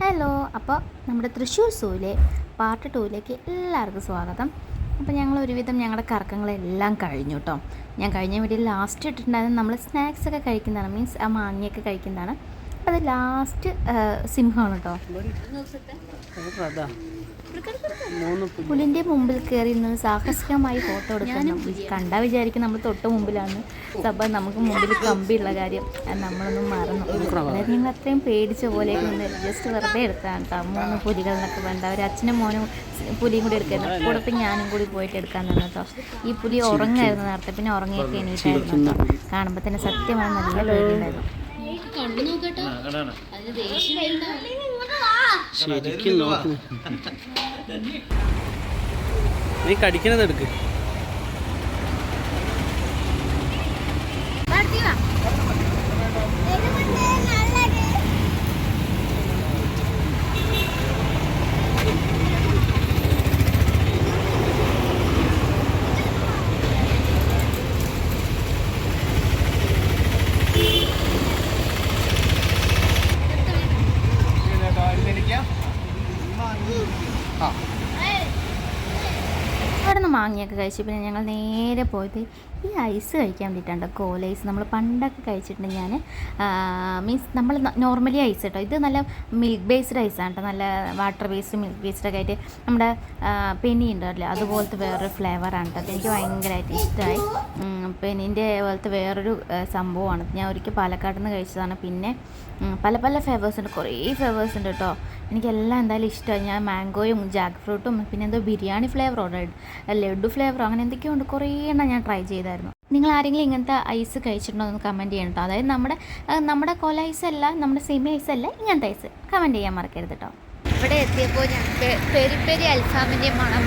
Hello അപ്പോൾ നമ്മുടെ Thrissur സൂവിലെ part ടൂവിലേക്ക് എല്ലാവർക്കും സ്വാഗതം. അപ്പോൾ ഞങ്ങൾ ഒരുവിധം ഞങ്ങളുടെ കറക്കങ്ങളെല്ലാം കഴിഞ്ഞു കേട്ടോ ഞാൻ കഴിഞ്ഞ വീഡിയോയിൽ ലാസ്റ്റ് ഇട്ടിട്ടുണ്ടായിരുന്നു നമ്മൾ സ്നാക്സ് ഒക്കെ കഴിക്കുന്നതാണ് മീൻസ് ആ മാങ്ങയൊക്കെ കഴിക്കുന്നതാണ്. അത് ലാസ്റ്റ് സിംഹമാണ് കേട്ടോ പുലിന്റെ പുലിന്റെ മുമ്പിൽ കയറി നിന്ന് സാഹസികമായി ഫോട്ടോ എടുക്കുന്നു കണ്ട വിചാരിക്കും നമ്മൾ തൊട്ട് മുമ്പിലാണ്. സഭ നമുക്ക് മുമ്പിൽ കമ്പിയുള്ള കാര്യം. നമ്മളൊന്നും മറന്നു. അതായത് ഞങ്ങൾ അത്രയും പേടിച്ച പോലെ നിന്ന് ജസ്റ്റ് വെറുതെ എടുക്കാൻ കേട്ടോ മൂന്ന് പുലികൾ എന്നൊക്കെ വേണ്ട ഒരു അച്ഛനും മോനും പുലിയും കൂടി എടുക്കുന്നു കൂടെ ഞാനും കൂടി പോയിട്ട് എടുക്കാൻ നിന്ന് കേട്ടോ ഈ പുലി ഉറങ്ങായിരുന്നു നേരത്തെ. പിന്നെ ഉറങ്ങിയൊക്കെ എണീറ്റായിരുന്നു കേട്ടോ കാണുമ്പോൾ തന്നെ സത്യമാണ് നല്ല പേടിയുണ്ടായിരുന്നു ശരിക്കും നോക്ക്. നീ കടിക്കണത് എടുക്ക് അവിടെ നിന്ന് മാങ്ങയൊക്കെ കഴിച്ചു പിന്നെ ഞങ്ങൾ നേരെ പോയത് ഈ ഐസ് കഴിക്കാൻ വേണ്ടിയിട്ടാണ് കോല ഐസ്. നമ്മൾ പണ്ടൊക്കെ കഴിച്ചിട്ടുണ്ട് ഞാൻ മീൻസ് നമ്മൾ നോർമലി ഐസ് കേട്ടോ. ഇത് നല്ല മിൽക്ക് ബേസ്ഡ് ഐസാണ് കേട്ടോ. നല്ല വാട്ടർ ബേസ്ഡ് മിൽക്ക് ബേസ്ഡ് ഒക്കെ ആയിട്ട് നമ്മുടെ പെനി ഉണ്ടല്ലോ അതുപോലത്തെ വേറൊരു ഫ്ലേവറാണ് കേട്ടോ. എനിക്ക് ഭയങ്കരമായിട്ട് ഇഷ്ടമായി പെനിന്റെ പോലത്തെ വേറൊരു സംഭവമാണ്. ഞാൻ ഒരിക്കൽ പാലക്കാട് നിന്ന് കഴിച്ചതാണ്. പിന്നെ പല പല ഫ്ലേവേഴ്സ് ഉണ്ട്. കുറേ ഫ്ലേവേഴ്സ് ഉണ്ട് കേട്ടോ. എനിക്കെല്ലാം എന്തായാലും ഇഷ്ടമായി. ഞാൻ മാംഗോയും ജാക്ക് ഫ്രൂട്ടും പിന്നെ എന്തോ ബിരിയാണി ഫ്ലേവറോ ലഡു ഫ്ലേവറോ അങ്ങനെ എന്തൊക്കെയോ ഉണ്ട്. കുറേ എണ്ണം ഞാൻ ട്രൈ ചെയ്തായിരുന്നു. നിങ്ങൾ ആരെങ്കിലും ഇങ്ങനത്തെ ഐസ് കഴിച്ചിട്ടുണ്ടോ എന്ന് കമന്റ് ചെയ്യണം കേട്ടോ അതായത് നമ്മുടെ നമ്മുടെ കൊല ഐസ് അല്ല നമ്മുടെ സെമി ഐസ് അല്ല ഇങ്ങനത്തെ ഐസ് കമന്റ് ചെയ്യാൻ മറക്കരുത് കേട്ടോ ഇവിടെ എത്തിയപ്പോൾ ഞങ്ങൾക്ക് പെരി പെരി അൽഫാമിന്റെ മണം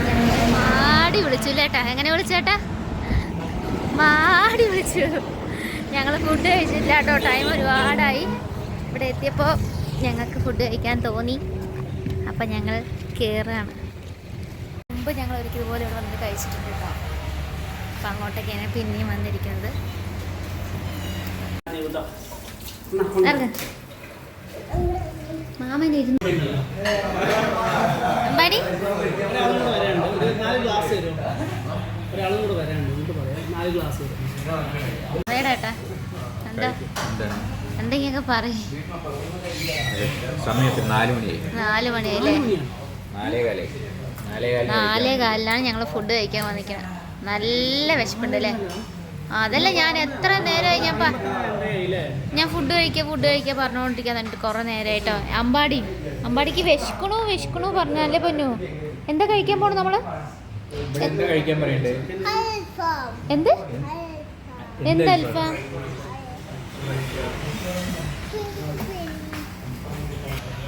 മാടി വിളിച്ചു ചേട്ടാ എങ്ങനെ വിളിച്ചു ചേട്ടാ? മാടി വിളിച്ചു. ഞങ്ങൾ ഫുഡ് കഴിച്ചില്ല കേട്ടോ ടൈം ഒരുപാടായി. ഇവിടെ എത്തിയപ്പോൾ ഞങ്ങൾക്ക് ഫുഡ് കഴിക്കാൻ തോന്നി. അപ്പം ഞങ്ങൾ കയറുകയാണ് മുമ്പ് ഞങ്ങൾ ഒരിക്കൽ ഇതുപോലെ ഇവിടെ വന്നിട്ട് കഴിച്ചിട്ടുണ്ട് കേട്ടോ അപ്പം അങ്ങോട്ടൊക്കെയാണ് പിന്നെയും വന്നിരിക്കുന്നത്. അമ്പാടി? അതേടാ എന്താ? പറയും. സമയത്ത് നാല് മണിയായി. മണിയായില്ലേ കാലിലാണ് ഞങ്ങൾ ഫുഡ് കഴിക്കാൻ വന്നിരിക്കുന്നത് നല്ല വിശപ്പുണ്ട് അല്ലേ? അതല്ല ഞാൻ എത്ര നേരമായി ഞാൻ ഞാൻ ഫുഡ് കഴിക്കുക ഫുഡ് കഴിക്കുക പറഞ്ഞുകൊണ്ടിരിക്കാൻ എന്നിട്ട് കുറേ നേരമായിട്ടോ അമ്പാടി അമ്പാടിക്ക് വിശക്കണു വിശക്കണു പറഞ്ഞാലേ പൊന്നു. എന്താ കഴിക്കാൻ പോണു നമ്മൾ? എന്ത് എന്ത്? അൽഫാം?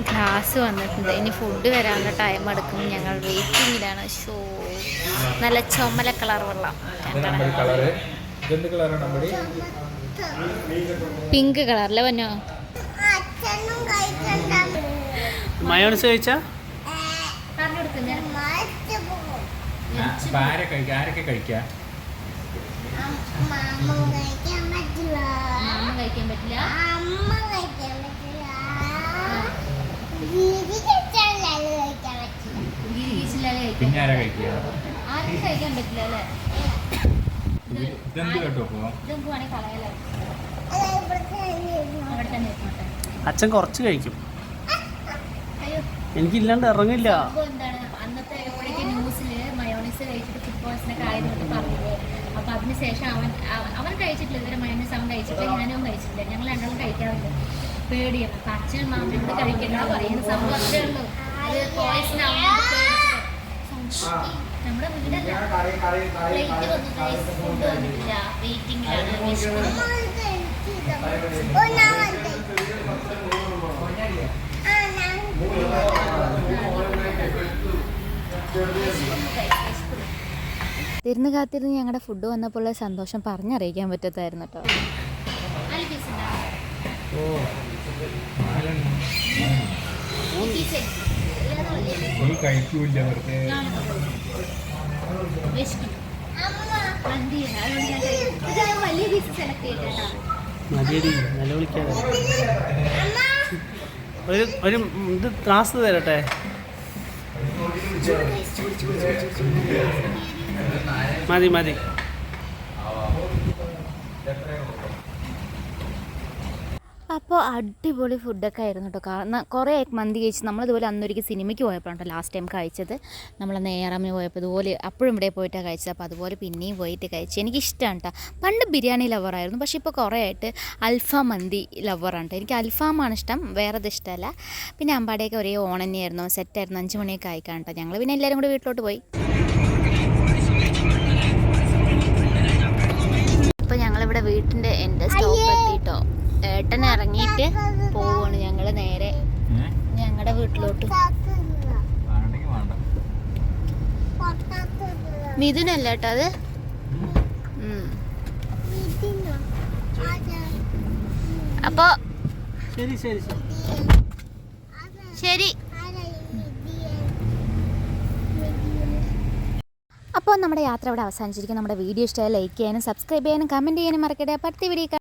ഗ്ലാസ് വന്നിട്ടുണ്ട്. ഇനി ഫുഡ് വരാനുള്ള ടൈം എടുക്കും. ഞങ്ങൾ വെയിറ്റിങ്ങിലാണ് ഷോ നല്ല ചുമല കളർ വെള്ളം പിങ്ക് കളറിലെ വന്നോ മയോണസ് കഴിച്ചാ? ആരൊക്കെ കഴിക്കാം മാമ കഴിക്കാൻ പറ്റില്ല ഗിരിഗിച്ചില്ലാതെ കഴിക്കാൻ പിന്നെ ആരാ കഴിക്കുക ഇതെന്ത് കേട്ടോ. അച്ഛൻ കുറച്ച് കഴിക്കും. അയ്യോ. എനിക്കില്ലാണ്ട് ഇറങ്ങില്ല. അപ്പൊ അതിനുശേഷം അവൻ അവൻ കഴിച്ചിട്ടില്ല. ഇതുവരെ മയോണൈസ് അവൻ കഴിച്ചിട്ടില്ല. ഞാനും കഴിച്ചിട്ടില്ല. ഞങ്ങൾ രണ്ടാളും കഴിക്കാറില്ല പേടിയാണ്. അപ്പൊ അച്ഛനും മാമനും കഴിക്കുന്ന കഴിക്കണ്ട പറയുന്ന സംഭവം അത്രേ ഉള്ളൂ. അത് പോയ്സൺ നമ്മുടെ വീടല്ല. പ്ലേറ്റ് വന്നു ഫുഡ് വന്നിട്ടില്ല വെയിറ്റിംഗിലാണ് തിരുന്ന് കാത്തിരുന്ന് ഞങ്ങളുടെ ഫുഡ് വന്നപ്പോൾ സന്തോഷം പറഞ്ഞറിയിക്കാൻ പറ്റത്തായിരുന്നു കേട്ടോ ഓ. നീ കഴിക്കൂല്ല വെറുതെ. നിലവിളിക്കാതെ. ഒരു ഒരു ഇത് ത്രാസ് തരട്ടെ? മതി മതി. അപ്പോൾ അടിപൊളി ഫുഡൊക്കെ ആയിരുന്നു കേട്ടോ കാരണം കുറേ മന്തി കഴിച്ച് നമ്മളിതുപോലെ അന്നൊരിക്കൽ സിനിമയ്ക്ക് പോയപ്പോഴാണ് ലാസ്റ്റ് ടൈം കഴിച്ചത്. നമ്മൾ നേരമ്മ പോയപ്പോൾ ഇതുപോലെ അപ്പോഴും ഇവിടെ പോയിട്ടാണ് കഴിച്ചത്. അപ്പോൾ അതുപോലെ പിന്നെയും പോയിട്ട് കഴിച്ചു. എനിക്കിഷ്ടമാണ് കേട്ടോ പണ്ട് ബിരിയാണി ലവറായിരുന്നു പക്ഷേ ഇപ്പോൾ കുറേ ആയിട്ട് അൽഫാം മന്തി ലവറാണ് കേട്ടോ എനിക്ക് അൽഫാമാണ് ഇഷ്ടം. വേറെ ഇഷ്ടമല്ല പിന്നെ അമ്പാടിയൊക്കെ ഒരേ ഓണം തന്നെയായിരുന്നു. സെറ്റായിരുന്നു അഞ്ച് മണിയൊക്കെ ആയിക്കാണ് കേട്ടോ ഞങ്ങൾ പിന്നെ എല്ലാവരും കൂടി വീട്ടിലോട്ട് പോയി. മിഥുനല്ല കേട്ടോ അത്. അപ്പോ ശരി ശരി ശരി. ശരി. അപ്പോൾ നമ്മുടെ യാത്ര ഇവിടെ അവസാനിച്ചിരിക്കും നമ്മുടെ വീഡിയോ ഇഷ്ടമായി ലൈക്ക് ചെയ്യാനും സബ്സ്ക്രൈബ് ചെയ്യാനും കമന്റ് ചെയ്യാനും മറക്കട്ടെ അടുത്ത വീഡിയോ